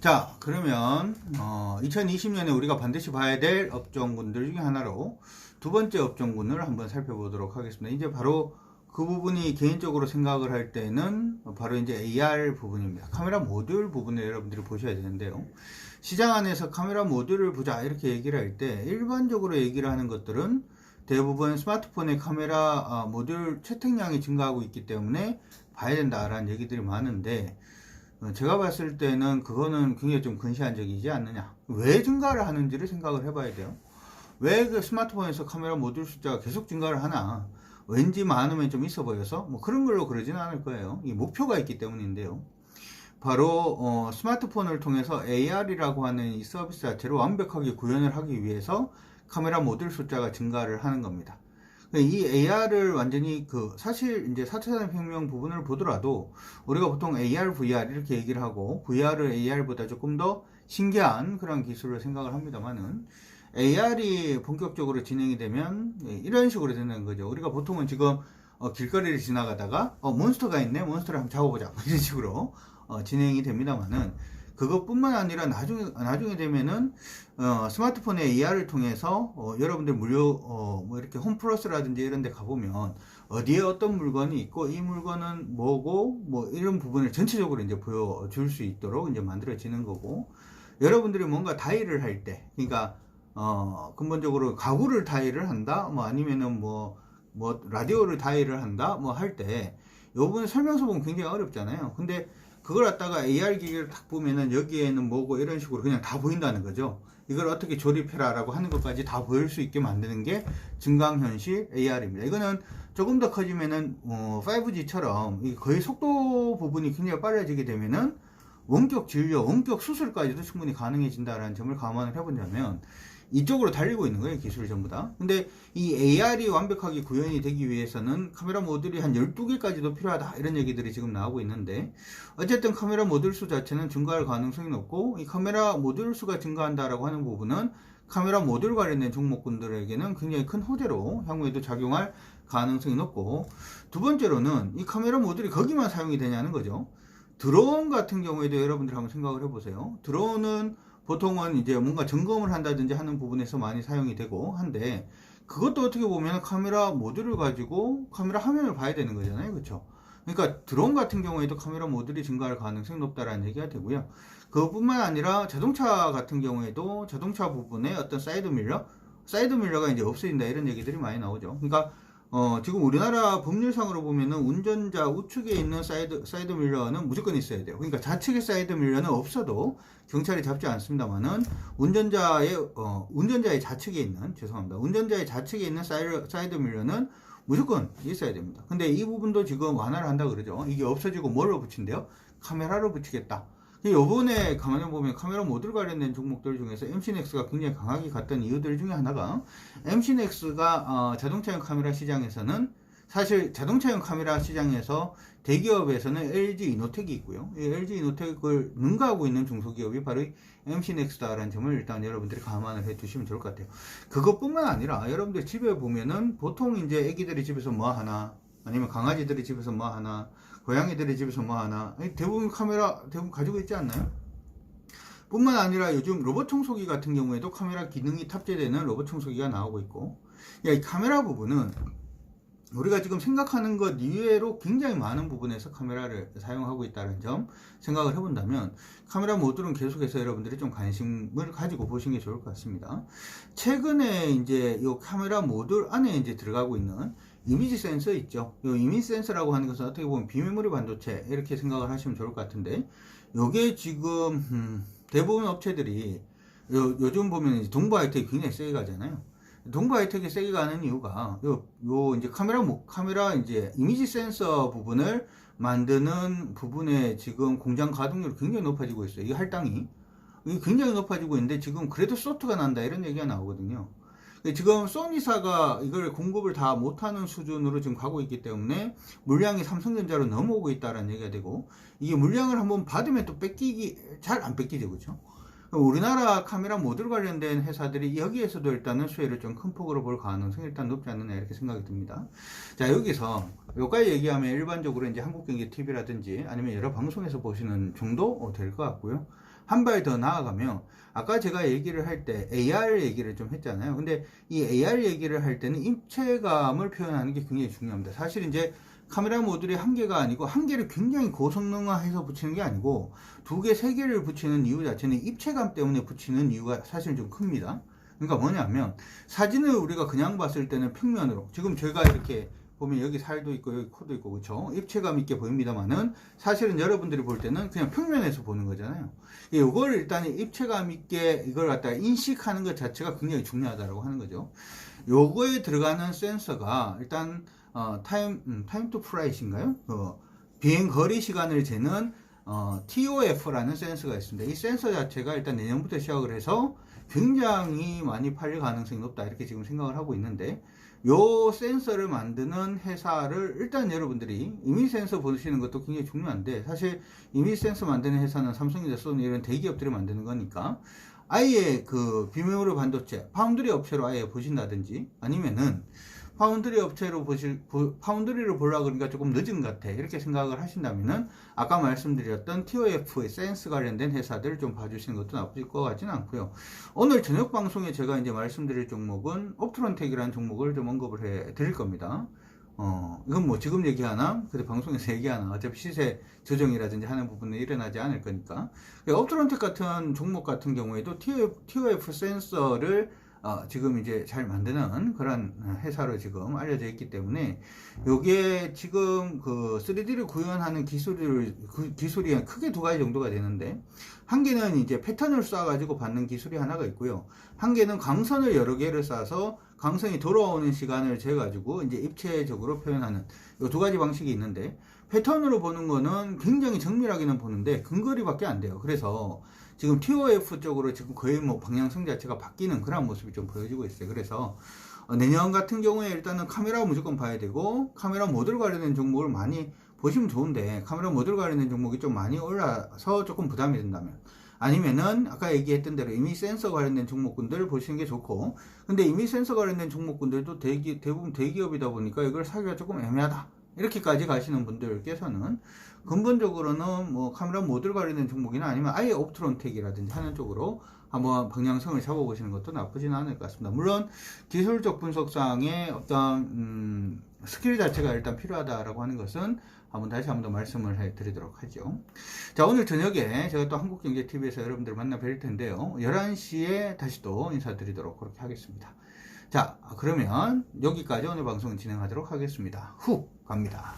자, 그러면 어, 2020년에 우리가 반드시 봐야 될 업종군들 중에 하나로 두 번째 업종군을 한번 살펴보도록 하겠습니다. 이제 바로 그 부분이 개인적으로 생각을 할 때는 바로 이제 AR 부분입니다. 카메라 모듈 부분을 여러분들이 보셔야 되는데요. 시장 안에서 카메라 모듈을 보자 이렇게 얘기를 할 때 일반적으로 얘기를 하는 것들은 대부분 스마트폰의 카메라 아, 모듈 채택량이 증가하고 있기 때문에 봐야 된다라는 얘기들이 많은데 어, 제가 봤을 때는 그거는 굉장히 좀 근시안적이지 않느냐. 왜 증가를 하는지를 생각을 해봐야 돼요. 왜 그 스마트폰에서 카메라 모듈 숫자가 계속 증가를 하나? 왠지 많으면 좀 있어 보여서 뭐 그런 걸로 그러지는 않을 거예요. 이 목표가 있기 때문인데요. 바로 어, 스마트폰을 통해서 AR이라고 하는 이 서비스 자체를 완벽하게 구현을 하기 위해서 카메라 모듈 숫자가 증가를 하는 겁니다. 이 AR을 완전히 그 사실 이제 4차 산업혁명 부분을 보더라도 우리가 보통 AR, VR 이렇게 얘기를 하고 VR을 AR보다 조금 더 신기한 그런 기술을 생각을 합니다만은 AR이 본격적으로 진행이 되면 이런 식으로 된다는 거죠. 우리가 보통은 지금 어, 길거리를 지나가다가 어, 몬스터가 있네, 몬스터를 한번 잡아보자 이런 식으로 어, 진행이 됩니다만은 그것뿐만 아니라 나중에 나중에 되면은 어, 스마트폰의 AR을 통해서 어, 여러분들 무료 어, 뭐 이렇게 홈플러스라든지 이런 데 가보면 어디에 어떤 물건이 있고 이 물건은 뭐고 뭐 이런 부분을 전체적으로 이제 보여줄 수 있도록 이제 만들어지는 거고 여러분들이 뭔가 다이를 할 때 그러니까 어, 근본적으로 가구를 다이를 한다? 뭐 아니면은 뭐뭐 라디오를 다이를 한다? 뭐 할 때 요번 설명서 보면 굉장히 어렵잖아요. 근데 그걸 갖다가 AR 기기를 딱 보면은 여기에는 뭐고 이런 식으로 그냥 다 보인다는 거죠. 이걸 어떻게 조립해라 라고 하는 것까지 다 보일 수 있게 만드는 게 증강현실 AR입니다. 이거는 조금 더 커지면은 어, 5G처럼 거의 속도 부분이 굉장히 빨라지게 되면은 원격 진료, 원격 수술까지도 충분히 가능해진다라는 점을 감안을 해본다면 이쪽으로 달리고 있는 거예요, 기술이 전부 다. 근데 이 AR이 완벽하게 구현이 되기 위해서는 카메라 모듈이 한 12개까지도 필요하다. 이런 얘기들이 지금 나오고 있는데, 어쨌든 카메라 모듈 수 자체는 증가할 가능성이 높고, 이 카메라 모듈 수가 증가한다라고 하는 부분은 카메라 모듈 관련된 종목군들에게는 굉장히 큰 호재로 향후에도 작용할 가능성이 높고, 두 번째로는 이 카메라 모듈이 거기만 사용이 되냐는 거죠. 드론 같은 경우에도 여러분들 한번 생각을 해보세요. 드론은 보통은 이제 뭔가 점검을 한다든지 하는 부분에서 많이 사용이 되고 한데 그것도 어떻게 보면 카메라 모듈을 가지고 카메라 화면을 봐야 되는 거잖아요. 그렇죠? 그러니까 드론 같은 경우에도 카메라 모듈이 증가할 가능성이 높다라는 얘기가 되고요. 그것뿐만 아니라 자동차 같은 경우에도 자동차 부분에 어떤 사이드 밀러, 사이드 밀러가 이제 없어진다 이런 얘기들이 많이 나오죠. 그러니까 어, 지금 우리나라 법률상으로 보면은 운전자 우측에 있는 사이드, 사이드 밀러는 무조건 있어야 돼요. 그러니까 좌측에 사이드 밀러는 없어도 경찰이 잡지 않습니다만은 운전자의, 어, 운전자의 좌측에 있는, 죄송합니다. 운전자의 좌측에 있는 사이드, 사이드 밀러는 무조건 있어야 됩니다. 근데 이 부분도 지금 완화를 한다 그러죠. 이게 없어지고 뭘로 붙인대요? 카메라로 붙이겠다. 요번에 가만히 보면 카메라 모듈 관련된 종목들 중에서 MC넥스가 굉장히 강하게 갔던 이유들 중에 하나가 MC넥스가 어, 자동차용 카메라 시장에서는 사실 자동차용 카메라 시장에서 대기업에서는 LG 이노텍이 있고요. 이 LG 이노텍을 능가하고 있는 중소기업이 바로 MC넥스다라는 점을 일단 여러분들이 감안을 해 두시면 좋을 것 같아요. 그것뿐만 아니라 여러분들 집에 보면은 보통 이제 애기들이 집에서 뭐 하나 아니면 강아지들이 집에서 뭐 하나 고양이들이 집에서 뭐 하나 대부분 카메라 대부분 가지고 있지 않나요? 뿐만 아니라 요즘 로봇 청소기 같은 경우에도 카메라 기능이 탑재되는 로봇 청소기가 나오고 있고 야, 이 카메라 부분은 우리가 지금 생각하는 것 이외로 굉장히 많은 부분에서 카메라를 사용하고 있다는 점 생각을 해본다면 카메라 모듈은 계속해서 여러분들이 좀 관심을 가지고 보시는 게 좋을 것 같습니다. 최근에 이제 이 카메라 모듈 안에 이제 들어가고 있는 이미지 센서 있죠. 이 이미지 센서라고 하는 것은 어떻게 보면 비메모리 반도체 이렇게 생각을 하시면 좋을 것 같은데 이게 지금 음, 대부분 업체들이 요, 즘 보면 동부 하이텍이 굉장히 세게 가잖아요. 동부 하이텍이 세게 가는 이유가 요, 요 이제 카메라 카메라 이제 이미지 센서 부분을 만드는 부분에 지금 공장 가동률이 굉장히 높아지고 있어요. 이 할당이 굉장히 높아지고 있는데 지금 그래도 소트가 난다 이런 얘기가 나오거든요. 지금 소니사가 이걸 공급을 다 못하는 수준으로 지금 가고 있기 때문에 물량이 삼성전자로 넘어오고 있다는 얘기가 되고 이게 물량을 한번 받으면 또 뺏기기 잘 안 뺏기죠 그렇죠? 우리나라 카메라 모듈 관련된 회사들이 여기에서도 일단은 수혜를 좀 큰 폭으로 볼 가능성이 일단 높지 않느냐 이렇게 생각이 듭니다. 자 여기서 여기까지 얘기하면 일반적으로 이제 한국경제TV라든지 아니면 여러 방송에서 보시는 정도 될 것 같고요. 한 발 더 나아가면 아까 제가 얘기를 할 때 AR 얘기를 좀 했잖아요. 근데 이 AR 얘기를 할 때는 입체감을 표현하는 게 굉장히 중요합니다. 사실 이제 카메라 모듈이 한 개가 아니고 한 개를 굉장히 고성능화해서 붙이는 게 아니고 두 개, 세 개를 붙이는 이유 자체는 입체감 때문에 붙이는 이유가 사실 좀 큽니다. 그러니까 뭐냐면 사진을 우리가 그냥 봤을 때는 평면으로 지금 제가 이렇게 보면 여기 살도 있고 여기 코도 있고 그렇죠 입체감 있게 보입니다만은 사실은 여러분들이 볼 때는 그냥 평면에서 보는 거잖아요 이걸 일단 입체감 있게 이걸 갖다가 인식하는 것 자체가 굉장히 중요하다고 하는 거죠 요거에 들어가는 센서가 일단 어, 타임 음, 타임 투 플라이트인가요? 그 비행 거리 시간을 재는 어, TOF라는 센서가 있습니다. 이 센서 자체가 일단 내년부터 시작을 해서 굉장히 많이 팔릴 가능성이 높다 이렇게 지금 생각을 하고 있는데 요 센서를 만드는 회사를 일단 여러분들이 이미 센서 보시는 것도 굉장히 중요한데 사실 이미 센서 만드는 회사는 삼성이나 소니 이런 대기업들이 만드는 거니까 아예 그 비메모리 반도체 파운드리 업체로 아예 보신다든지 아니면은 파운드리 업체로 보실 보- 파운드리를 보려고 그러니까 조금 늦은 것 같아. 이렇게 생각을 하신다면은 아까 말씀드렸던 TOF 센스 관련된 회사들 좀 봐주시는 것도 나쁠 것 같지는 않고요. 오늘 저녁 방송에 제가 이제 말씀드릴 종목은 옵트론텍이라는 종목을 좀 언급을 해 드릴 겁니다. 어 이건 뭐 지금 얘기하나? 그래 방송에서 얘기하나? 어차피 시세 조정이라든지 하는 부분은 일어나지 않을 거니까. 옵트론텍 같은 종목 같은 경우에도 TOF, TOF 센서를 어, 지금 이제 잘 만드는 그런 회사로 지금 알려져 있기 때문에 요게 지금 그 3D를 구현하는 기술을 그 기술이 크게 두 가지 정도가 되는데 한 개는 이제 패턴을 쏴가지고 받는 기술이 하나가 있고요. 한 개는 광선을 여러 개를 쏴서 광선이 돌아오는 시간을 재 가지고 이제 입체적으로 표현하는 요 두 가지 방식이 있는데 패턴으로 보는 거는 굉장히 정밀하게는 보는데 근거리밖에 안 돼요. 그래서 지금 TOF 쪽으로 지금 거의 뭐 방향성 자체가 바뀌는 그런 모습이 좀 보여지고 있어요. 그래서 어, 내년 같은 경우에 일단은 카메라 무조건 봐야 되고 카메라 모듈 관련된 종목을 많이 보시면 좋은데 카메라 모듈 관련된 종목이 좀 많이 올라서 조금 부담이 된다면 아니면은 아까 얘기했던 대로 이미 센서 관련된 종목군들 보시는 게 좋고 근데 이미 센서 관련된 종목군들도 대기, 대부분 대기업이다 보니까 이걸 사기가 조금 애매하다 이렇게까지 가시는 분들께서는 근본적으로는 뭐 카메라 모듈 관련된 종목이나 아니면 아예 옵트론텍이라든지 하는 쪽으로 한번 방향성을 잡아보시는 것도 나쁘지는 않을 것 같습니다. 물론 기술적 분석상의 어떤 음, 스킬 자체가 일단 필요하다라고 하는 것은 한번 다시 한번 더 말씀을 해드리도록 하죠. 자 오늘 저녁에 제가 또 한국경제TV에서 여러분들 만나 뵐 텐데요. 11시에 다시 또 인사드리도록 그렇게 하겠습니다. 자 그러면 여기까지 오늘 방송 진행하도록 하겠습니다. 후 갑니다.